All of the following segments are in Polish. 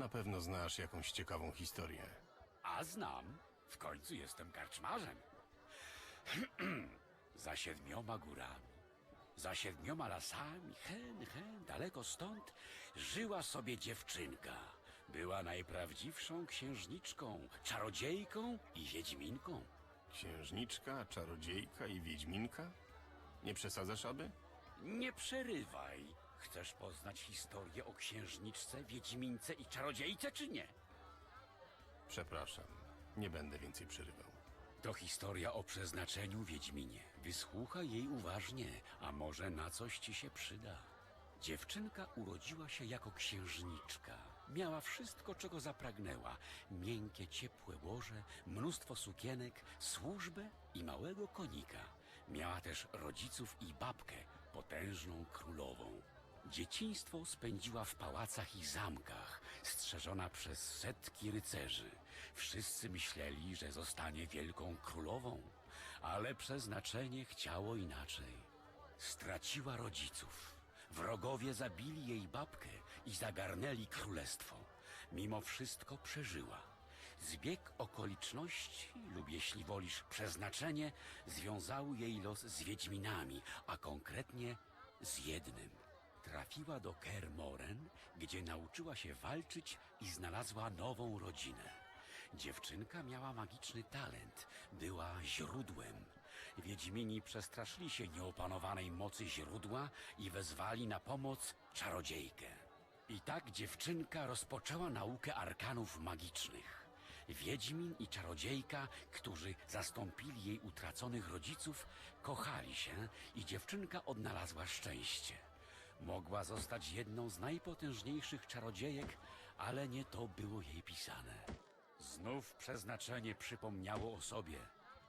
Na pewno znasz jakąś ciekawą historię. A znam. W końcu jestem karczmarzem. za siedmioma górami, za siedmioma lasami, hen, hen, daleko stąd, żyła sobie dziewczynka. Była najprawdziwszą księżniczką, czarodziejką i wiedźminką. Księżniczka, czarodziejka i wiedźminka? Nie przesadzasz, aby? Nie przerywaj. Chcesz poznać historię o księżniczce, wiedźmince i czarodziejce, czy nie? Przepraszam, nie będę więcej przerywał. To historia o przeznaczeniu Wiedźminie. Wysłuchaj jej uważnie, a może na coś ci się przyda. Dziewczynka urodziła się jako księżniczka. Miała wszystko, czego zapragnęła. Miękkie, ciepłe łoże, mnóstwo sukienek, służbę i małego konika. Miała też rodziców i babkę, potężną królową. Dzieciństwo spędziła w pałacach i zamkach, strzeżona przez setki rycerzy. Wszyscy myśleli, że zostanie wielką królową, ale przeznaczenie chciało inaczej. Straciła rodziców. Wrogowie zabili jej babkę i zagarnęli królestwo. Mimo wszystko przeżyła. Zbieg okoliczności, lub jeśli wolisz przeznaczenie, związały jej los z Wiedźminami, a konkretnie z jednym. Trafiła do Kermoren, gdzie nauczyła się walczyć i znalazła nową rodzinę. Dziewczynka miała magiczny talent, była źródłem. Wiedźmini przestraszyli się nieopanowanej mocy źródła i wezwali na pomoc czarodziejkę. I tak dziewczynka rozpoczęła naukę arkanów magicznych. Wiedźmin i czarodziejka, którzy zastąpili jej utraconych rodziców, kochali się i dziewczynka odnalazła szczęście. Mogła zostać jedną z najpotężniejszych czarodziejek, ale nie to było jej pisane. Znów przeznaczenie przypomniało o sobie.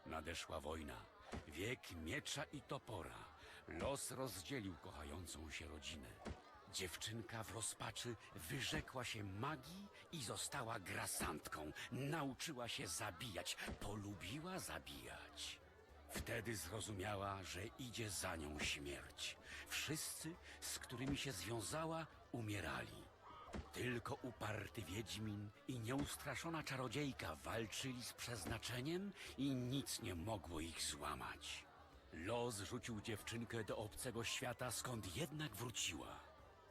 Nadeszła wojna. Wiek miecza i topora. Los rozdzielił kochającą się rodzinę. Dziewczynka w rozpaczy wyrzekła się magii i została grasantką. Nauczyła się zabijać, polubiła zabijać. Wtedy zrozumiała, że idzie za nią śmierć. Wszyscy, z którymi się związała, umierali. Tylko uparty Wiedźmin i nieustraszona czarodziejka walczyli z przeznaczeniem i nic nie mogło ich złamać. Los rzucił dziewczynkę do obcego świata, skąd jednak wróciła.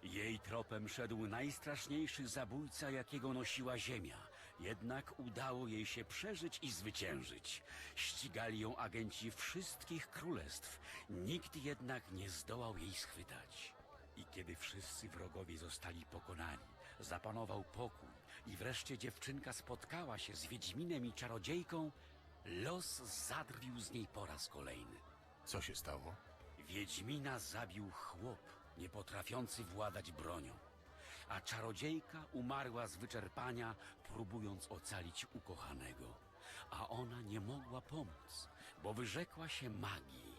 Jej tropem szedł najstraszniejszy zabójca, jakiego nosiła ziemia. Jednak udało jej się przeżyć i zwyciężyć. Ścigali ją agenci wszystkich królestw. Nikt jednak nie zdołał jej schwytać. I kiedy wszyscy wrogowie zostali pokonani, zapanował pokój i wreszcie dziewczynka spotkała się z Wiedźminem i czarodziejką, los zadrwił z niej po raz kolejny. Co się stało? Wiedźmina zabił chłop, nie potrafiący władać bronią. A czarodziejka umarła z wyczerpania, próbując ocalić ukochanego. A ona nie mogła pomóc, bo wyrzekła się magii.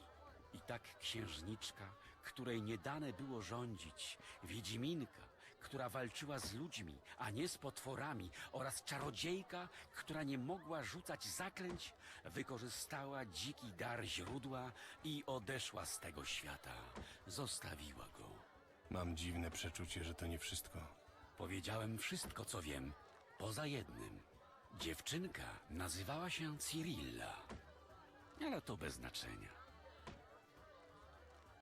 I tak księżniczka, której nie dane było rządzić, Wiedźminka, która walczyła z ludźmi, a nie z potworami, oraz czarodziejka, która nie mogła rzucać zaklęć, wykorzystała dziki dar źródła i odeszła z tego świata. Zostawiła go. Mam dziwne przeczucie, że to nie wszystko. Powiedziałem wszystko, co wiem, poza jednym. Dziewczynka nazywała się Cyrilla. Ale to bez znaczenia.